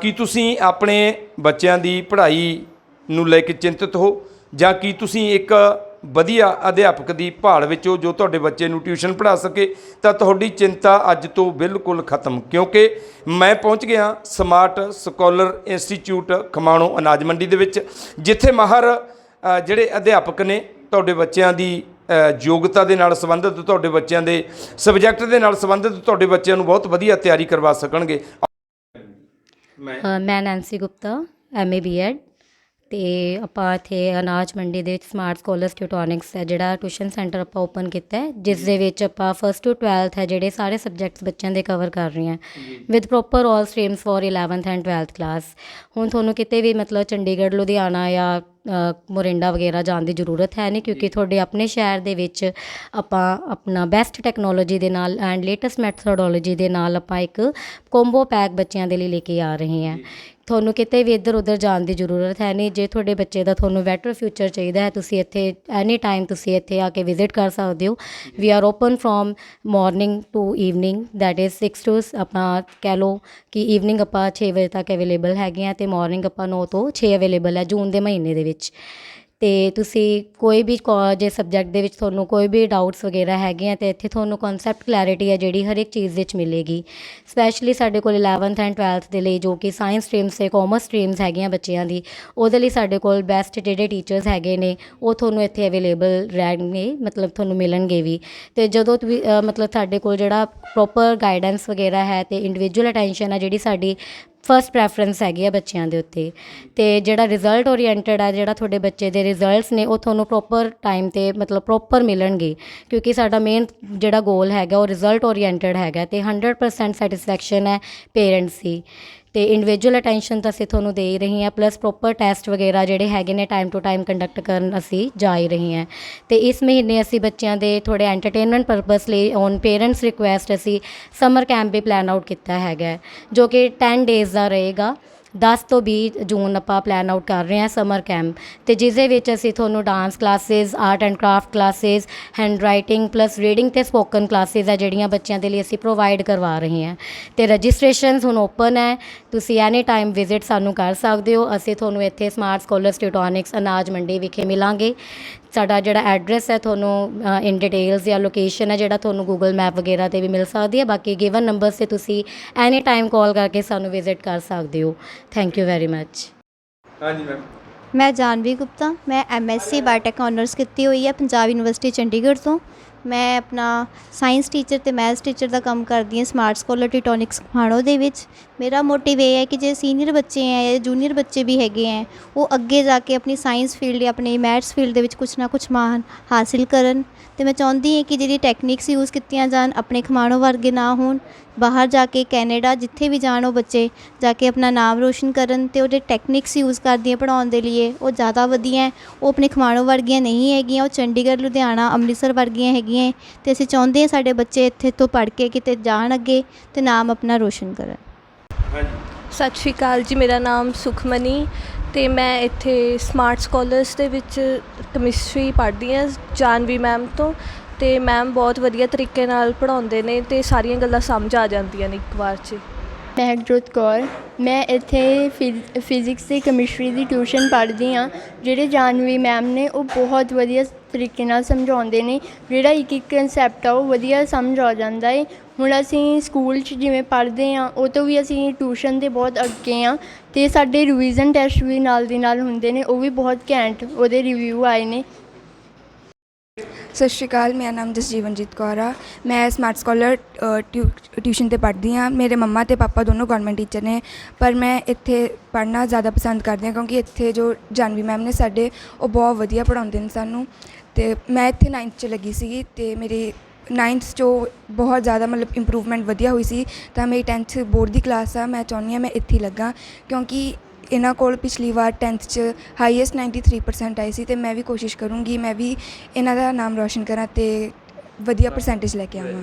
ਕੀ ਤੁਸੀਂ ਆਪਣੇ ਬੱਚਿਆਂ ਦੀ ਪੜ੍ਹਾਈ ਨੂੰ ਲੈ ਕੇ ਚਿੰਤਤ ਹੋ? ਜਾਂ ਕੀ ਤੁਸੀਂ ਇੱਕ ਵਧੀਆ ਅਧਿਆਪਕ ਦੀ ਭਾਲ ਵਿੱਚ ਹੋ ਜੋ ਤੁਹਾਡੇ ਬੱਚੇ ਨੂੰ ਟਿਊਸ਼ਨ ਪੜ੍ਹਾ ਸਕੇ? ਤਾਂ ਤੁਹਾਡੀ ਚਿੰਤਾ ਅੱਜ ਤੋਂ ਬਿਲਕੁਲ ਖਤਮ, ਕਿਉਂਕਿ ਮੈਂ ਪਹੁੰਚ ਗਿਆ ਸਮਾਰਟ ਸਕਾਲਰ ਇੰਸਟੀਚਿਊਟ ਖਮਾਣੋ ਅਨਾਜ ਮੰਡੀ ਦੇ ਵਿੱਚ, ਜਿੱਥੇ ਮਾਹਰ ਜਿਹੜੇ ਅਧਿਆਪਕ ਨੇ ਤੁਹਾਡੇ ਬੱਚਿਆਂ ਦੀ ਯੋਗਤਾ ਦੇ ਨਾਲ ਸੰਬੰਧਿਤ, ਤੁਹਾਡੇ ਬੱਚਿਆਂ ਦੇ ਸਬਜੈਕਟ ਦੇ ਨਾਲ ਸੰਬੰਧਿਤ, ਤੁਹਾਡੇ ਬੱਚਿਆਂ ਨੂੰ ਬਹੁਤ ਵਧੀਆ ਤਿਆਰੀ ਕਰਵਾ ਸਕਣਗੇ। ਮੈਂ ਅ, ਮੈਂ ਨੈਂਸੀ ਗੁਪਤਾ ਐਮਏ ਬੀਐਡ ਤੇ ਆਪਾਂ ਇੱਥੇ ਅਨਾਜ ਮੰਡੀ ਦੇ ਵਿੱਚ ਸਮਾਰਟ ਸਕਾਲਰਸ ਟਿਊਟੋਨਿਕਸ ਹੈ ਜਿਹੜਾ ਟਿਊਸ਼ਨ ਸੈਂਟਰ ਆਪਾਂ ਓਪਨ ਕੀਤਾ ਹੈ ਜਿਸ ਦੇ ਵਿੱਚ ਆਪਾਂ ਫਸਟ ਟੂ 12th ਹੈ ਜਿਹੜੇ ਸਾਰੇ ਸਬਜੈਕਟਸ ਬੱਚਿਆਂ ਦੇ ਕਵਰ ਕਰ ਰਹੇ ਹਾਂ। With proper all streams for 11th and 12th class ਹੁਣ ਤੁਹਾਨੂੰ ਕਿਤੇ ਵੀ ਮਤਲਬ ਚੰਡੀਗੜ੍ਹ ਲੁਧਿਆਣਾ ਜਾਂ ਮੋਰਿੰਡਾ ਵਗੈਰਾ ਜਾਣ ਦੀ ਜ਼ਰੂਰਤ ਹੈ ਨਹੀਂ ਕਿਉਂਕਿ ਤੁਹਾਡੇ ਆਪਣੇ ਸ਼ਹਿਰ ਦੇ ਵਿੱਚ ਆਪਾਂ ਆਪਣਾ ਬੈਸਟ ਟੈਕਨੋਲੋਜੀ ਦੇ ਨਾਲ ਐਂਡ ਲੇਟੈਸਟ ਮੈਥੋਡੋਲੋਜੀ ਦੇ ਨਾਲ ਆਪਾਂ ਇੱਕ ਕੰਬੋ ਪੈਕ ਬੱਚਿਆਂ ਦੇ ਲਈ ਲੈ ਕੇ ਆ ਰਹੇ ਹਾਂ। ਤੁਹਾਨੂੰ ਕਿਤੇ ਵੀ ਇੱਧਰ ਉੱਧਰ ਜਾਣ ਦੀ ਜ਼ਰੂਰਤ ਹੈ ਨਹੀਂ। ਜੇ ਤੁਹਾਡੇ ਬੱਚੇ ਦਾ ਤੁਹਾਨੂੰ ਬੈਟਰ ਫਿਊਚਰ ਚਾਹੀਦਾ ਹੈ, ਤੁਸੀਂ ਇੱਥੇ ਐਨੀ ਟਾਈਮ ਤੁਸੀਂ ਇੱਥੇ ਆ ਕੇ ਵਿਜ਼ਿਟ ਕਰ ਸਕਦੇ ਹੋ। We are open from morning to evening that is 6 to ਆਪਣਾ ਕਹਿ ਲਓ ਕਿ ਈਵਨਿੰਗ ਆਪਾਂ 6 ਵਜੇ ਤੱਕ ਅਵੇਲੇਬਲ ਹੈਗੇ ਆ ਤੇ ਮਾਰਨਿੰਗ ਆਪਾਂ 9 ਤੋਂ 6 ਅਵੇਲੇਬਲ ਹੈ ਜੂਨ ਦੇ ਮਹੀਨੇ ਦੇ ਵਿੱਚ। ਅਤੇ ਤੁਸੀਂ ਕੋਈ ਵੀ ਕੋ- ਜੇ ਸਬਜੈਕਟ ਦੇ ਵਿੱਚ ਤੁਹਾਨੂੰ ਕੋਈ ਵੀ ਡਾਊਟਸ ਵਗੈਰਾ ਹੈਗੇ ਆ ਤੇ ਇੱਥੇ ਤੁਹਾਨੂੰ ਕਨਸੈਪਟ ਕਲੈਰਿਟੀ ਹੈ ਜਿਹੜੀ ਹਰ ਇੱਕ ਚੀਜ਼ ਵਿੱਚ ਮਿਲੇਗੀ। ਸਪੈਸ਼ਲੀ ਸਾਡੇ ਕੋਲ 11th ਐਂਡ 12th ਦੇ ਲਈ ਜੋ ਕਿ ਸਾਇੰਸ ਸਟਰੀਮਸ ਅਤੇ ਕਾਮਰਸ ਸਟਰੀਮਸ ਹੈਗੀਆਂ ਬੱਚਿਆਂ ਦੀ ਉਹਦੇ ਲਈ ਸਾਡੇ ਕੋਲ ਬੈਸਟ ਜਿਹੜੇ ਟੀਚਰਸ ਹੈਗੇ ਨੇ ਉਹ ਤੁਹਾਨੂੰ ਇੱਥੇ ਅਵੇਲੇਬਲ ਰਹਿਣਗੇ ਮਤਲਬ ਤੁਹਾਨੂੰ ਮਿਲਣਗੇ ਵੀ। ਤੇ ਜਦੋਂ ਤੁਸੀਂ ਅ, ਮਤਲਬ ਸਾਡੇ ਕੋਲ ਜਿਹੜਾ ਪ੍ਰੋਪਰ ਗਾਈਡੈਂਸ ਵਗੈਰਾ ਹੈ ਤੇ ਇੰਡੀਵਿਜੂਅਲ ਅਟੈਂਸ਼ਨ ਹੈ ਜਿਹੜੀ ਸਾਡੀ ਫਸਟ ਪ੍ਰੈਫਰੈਂਸ ਹੈਗੀ ਆ ਬੱਚਿਆਂ ਦੇ ਉੱਤੇ। ਅਤੇ ਜਿਹੜਾ ਰਿਜ਼ਲਟ ਓਰੀਐਂਟਡ ਆ, ਜਿਹੜਾ ਤੁਹਾਡੇ ਬੱਚੇ ਦੇ ਰਿਜ਼ਲਟਸ ਨੇ, ਉਹ ਤੁਹਾਨੂੰ ਪ੍ਰੋਪਰ ਟਾਈਮ ਤੇ ਮਤਲਬ ਪ੍ਰੋਪਰ ਮਿਲਣਗੇ। ਕਿਉਂਕਿ ਸਾਡਾ ਮੇਨ ਜਿਹੜਾ ਗੋਲ ਹੈਗਾ, ਉਹ ਰਿਜ਼ਲਟ ਓਰੀਐਂਟਡ ਹੈਗਾ ਅਤੇ 100% ਸੈਟੀਸਫੈਕਸ਼ਨ ਹੈ ਪੇਰੈਂਟਸ ਦੀ। ਤੇ ਇੰਡੀਵਿਜੂਅਲ ਅਟੈਂਸ਼ਨ ਤਾਂ ਅਸੀਂ ਤੁਹਾਨੂੰ ਦੇ ਹੀ ਰਹੀ ਹਾਂ ਪਲੱਸ ਪ੍ਰੋਪਰ ਟੈਸਟ ਵਗੈਰਾ ਜਿਹੜੇ ਹੈਗੇ ਨੇ ਟਾਈਮ ਟੂ ਟਾਈਮ ਕੰਡਕਟ ਕਰਨ ਅਸੀਂ ਜਾ ਹੀ ਰਹੇ ਹਾਂ। ਤੇ ਇਸ ਮਹੀਨੇ ਅਸੀਂ ਬੱਚਿਆਂ ਦੇ ਥੋੜੇ ਐਂਟਰਟੇਨਮੈਂਟ ਪਰਪਸ ਲਈ ਔਨ ਪੇਰੈਂਟਸ ਰਿਕੁਐਸਟ ਅਸੀਂ ਸਮਰ ਕੈਂਪ ਵੀ ਪਲਾਨ ਆਊਟ ਕੀਤਾ ਹੈਗਾ ਜੋ ਕਿ 10 ਡੇਜ਼ ਦਾ ਰਹੇਗਾ। 10 ਤੋਂ 20 ਜੂਨ ਆਪਾਂ ਪਲਾਨ ਆਊਟ ਕਰ ਰਹੇ ਹਾਂ ਸਮਰ ਕੈਂਪ ਤੇ ਜਿਸ ਦੇ ਵਿੱਚ ਅਸੀਂ ਤੁਹਾਨੂੰ dance classes art and craft classes handwriting plus reading ਤੇ ਸਪੋਕਨ ਕਲਾਸਿਸ ਆ ਜਿਹੜੀਆਂ ਬੱਚਿਆਂ ਦੇ ਲਈ ਅਸੀਂ ਪ੍ਰੋਵਾਈਡ ਕਰਵਾ ਰਹੇ ਹਾਂ। ਤੇ ਰਜਿਸਟ੍ਰੇਸ਼ਨਸ ਹੁਣ ਓਪਨ ਹੈ, ਤੁਸੀਂ ਐਨੀ ਟਾਈਮ ਵਿਜ਼ਿਟ ਸਾਨੂੰ ਕਰ ਸਕਦੇ ਹੋ। ਅਸੀਂ ਤੁਹਾਨੂੰ ਇੱਥੇ ਸਮਾਰਟ ਸਕਾਲਰਸ ਟਿਊਟੋਨਿਕਸ ਅਨਾਜ ਮੰਡੀ ਵਿਖੇ ਮਿਲਾਂਗੇ। ਸਾਡਾ ਜਿਹੜਾ ਐਡਰੈਸ ਹੈ ਤੁਹਾਨੂੰ ਇਨ ਡਿਟੇਲਸ ਜਾਂ ਲੋਕੇਸ਼ਨ ਹੈ ਜਿਹੜਾ ਤੁਹਾਨੂੰ ਗੂਗਲ ਮੈਪ ਵਗੈਰਾ ਤੇ ਵੀ ਮਿਲ ਸਕਦੀ ਹੈ। ਬਾਕੀ ਗਿਵਨ ਨੰਬਰਸ ਤੇ ਤੁਸੀਂ ਐਨੀ ਟਾਈਮ ਕਾਲ ਕਰਕੇ ਸਾਨੂੰ ਵਿਜ਼ਿਟ ਕਰ ਸਕਦੇ ਹੋ। ਥੈਂਕ ਯੂ ਵੈਰੀ ਮੱਚ ਹਾਂਜੀ ਮੈਮ ਮੈਂ ਜਾਨਵੀ ਗੁਪਤਾ ਮੈਂ ਐਮਐਸਸੀ ਬਾਇਓਟੈਕ ਆਨਰਸ ਕੀਤੀ ਹੋਈ ਹੈ ਪੰਜਾਬ ਯੂਨੀਵਰਸਿਟੀ ਚੰਡੀਗੜ੍ਹ ਤੋਂ। ਮੈਂ ਆਪਣਾ ਸਾਇੰਸ ਟੀਚਰ ਅਤੇ ਮੈਥਸ ਟੀਚਰ ਦਾ ਕੰਮ ਕਰਦੀ ਹਾਂ ਸਮਾਰਟ ਸਕਾਲਰ ਟਿਟੋਨਿਕਸ ਖਾਣੋ ਦੇ ਵਿੱਚ। ਮੇਰਾ ਮੋਟਿਵ ਇਹ ਹੈ ਕਿ ਜੇ ਸੀਨੀਅਰ ਬੱਚੇ ਹੈ ਜਾਂ ਜੂਨੀਅਰ ਬੱਚੇ ਵੀ ਹੈਗੇ ਹੈ ਉਹ ਅੱਗੇ ਜਾ ਕੇ ਆਪਣੀ ਸਾਇੰਸ ਫੀਲਡ ਜਾਂ ਆਪਣੀ ਮੈਥਸ ਫੀਲਡ ਦੇ ਵਿੱਚ ਕੁਛ ਨਾ ਕੁਛ ਮਾਨ ਹਾਸਿਲ ਕਰਨ। ਅਤੇ ਮੈਂ ਚਾਹੁੰਦੀ ਹਾਂ ਕਿ ਜਿਹੜੀ ਟੈਕਨੀਕਸ ਯੂਜ਼ ਕੀਤੀਆਂ ਜਾਣ, ਆਪਣੇ ਖਮਾਣੋ ਵਰਗੇ ਨਾ ਹੋਣ, ਬਾਹਰ ਜਾ ਕੇ ਕੈਨੇਡਾ ਜਿੱਥੇ ਵੀ ਜਾਣ ਉਹ ਬੱਚੇ ਜਾ ਕੇ ਆਪਣਾ ਨਾਮ ਰੋਸ਼ਨ ਕਰਨ ਅਤੇ ਉਹਦੇ ਟੈਕਨੀਕਸ ਯੂਜ਼ ਕਰਦੀਆਂ ਪੜਾਉਣ ਦੇ ਲਈ ਉਹ ਜ਼ਿਆਦਾ ਵਧੀਆ ਹੈ ਉਹ ਆਪਣੇ ਖਮਾਣੋ ਵਰਗੀਆਂ ਨਹੀਂ ਹੈਗੀਆਂ, ਉਹ ਚੰਡੀਗੜ੍ਹ, ਲੁਧਿਆਣਾ, ਅੰਮ੍ਰਿਤਸਰ ਵਰਗੀਆਂ ਹੈਗੀਆਂ। ਹੈ ਤੇ ਅਸੀਂ ਚਾਹੁੰਦੇ ਹਾਂ ਸਾਡੇ ਬੱਚੇ ਇੱਥੇ ਤੋਂ ਪੜ੍ਹ ਕੇ ਕਿਤੇ ਜਾਣ ਅੱਗੇ ਤੇ ਨਾਮ ਆਪਣਾ ਰੋਸ਼ਨ ਕਰਨ। ਹਾਂਜੀ। ਸਤਿ ਸ਼੍ਰੀ ਅਕਾਲ ਜੀ ਮੇਰਾ ਨਾਮ ਸੁਖਮਨੀ ਤੇ ਮੈਂ ਇੱਥੇ ਸਮਾਰਟ ਸਕਾਲਰਸ ਦੇ ਵਿੱਚ ਕੈਮਿਸਟਰੀ ਪੜ੍ਹਦੀ ਹਾਂ ਜਾਨਵੀ ਮੈਮ ਤੋਂ ਤੇ ਮੈਮ ਬਹੁਤ ਵਧੀਆ ਤਰੀਕੇ ਨਾਲ ਪੜ੍ਹਾਉਂਦੇ ਨੇ ਤੇ ਸਾਰੀਆਂ ਗੱਲਾਂ ਸਮਝ ਆ ਜਾਂਦੀਆਂ ਨੇ ਇੱਕ ਵਾਰ 'ਚ। ਮਹਿਕਜੋਤ ਕੌਰ, ਮੈਂ ਇੱਥੇ ਫਿਜ਼- ਫਿਜ਼ਿਕਸ ਅਤੇ ਕੈਮਿਸਟਰੀ ਦੀ ਟਿਊਸ਼ਨ ਪੜ੍ਹਦੀ ਹਾਂ, ਜਿਹੜੇ ਜਾਨਵੀ ਮੈਮ ਨੇ ਉਹ ਬਹੁਤ ਵਧੀਆ ਤਰੀਕੇ ਨਾਲ ਸਮਝਾਉਂਦੇ ਨੇ, ਜਿਹੜਾ ਇੱਕ ਇੱਕ ਕਨਸੈਪਟ ਆ ਉਹ ਵਧੀਆ ਸਮਝ ਆ ਜਾਂਦਾ ਏ। ਹੁਣ ਅਸੀਂ ਸਕੂਲ 'ਚ ਜਿਵੇਂ ਪੜ੍ਹਦੇ ਹਾਂ, ਉਹ ਤੋਂ ਵੀ ਅਸੀਂ ਟਿਊਸ਼ਨ ਦੇ ਬਹੁਤ ਅੱਗੇ ਹਾਂ ਅਤੇ ਸਾਡੇ ਰਿਵੀਜ਼ਨ ਟੈਸਟ ਵੀ ਨਾਲ ਦੀ ਨਾਲ ਹੁੰਦੇ ਨੇ, ਉਹ ਵੀ ਬਹੁਤ ਘੈਂਟ ਉਹਦੇ ਰਿਵਿਊ ਆਏ ਨੇ। ਸਤਿ ਸ਼੍ਰੀ ਅਕਾਲ, ਮੇਰਾ ਨਾਮ ਜਸਜੀਵਨਜੀਤ ਕੌਰ ਆ। ਮੈਂ ਸਮਾਰਟ ਸਕਾਲਰ ਟਿਊਸ਼ਨ ਤੇ ਪੜ੍ਹਦੀ ਹਾਂ। ਮੇਰੇ ਮੰਮਾ ਤੇ ਪਾਪਾ ਦੋਨੋਂ ਗਵਰਨਮੈਂਟ ਟੀਚਰ ਨੇ, ਪਰ ਮੈਂ ਇੱਥੇ ਪੜ੍ਹਨਾ ਜ਼ਿਆਦਾ ਪਸੰਦ ਕਰਦੀ ਹਾਂ ਕਿਉਂਕਿ ਇੱਥੇ ਜੋ ਜਾਨਵੀ ਮੈਮ ਨੇ ਸਾਡੇ, ਉਹ ਬਹੁਤ ਵਧੀਆ ਪੜ੍ਹਾਉਂਦੇ ਨੇ ਸਾਨੂੰ। ਤੇ ਮੈਂ ਇੱਥੇ 9th ਚ ਲੱਗੀ ਸੀਗੀ ਤੇ ਮੇਰੀ 9th ਚੋਂ ਬਹੁਤ ਜ਼ਿਆਦਾ ਮਤਲਬ ਇੰਪਰੂਵਮੈਂਟ ਵਧੀਆ ਹੋਈ ਸੀ। ਤਾਂ ਮੇਰੀ 10th ਬੋਰਡ ਦੀ ਕਲਾਸ ਆ, ਮੈਂ ਚਾਹੁੰਦੀ ਹਾਂ ਮੈਂ ਇੱਥੇ ਹੀ ਲੱਗਾ। ਕਿਉਂਕਿ ਇਹਨਾਂ ਕੋਲ ਪਿਛਲੀ ਵਾਰ 10th ਚ ਹਾਈਐਸਟ 93% ਆਏ ਸੀ ਅਤੇ ਮੈਂ ਵੀ ਕੋਸ਼ਿਸ਼ ਕਰੂੰਗੀ, ਮੈਂ ਵੀ ਇਹਨਾਂ ਦਾ ਨਾਮ ਰੌਸ਼ਨ ਕਰਾਂ ਅਤੇ ਵਧੀਆ ਪਰਸੈਂਟੇਜ ਲੈ ਕੇ ਆਵਾਂ।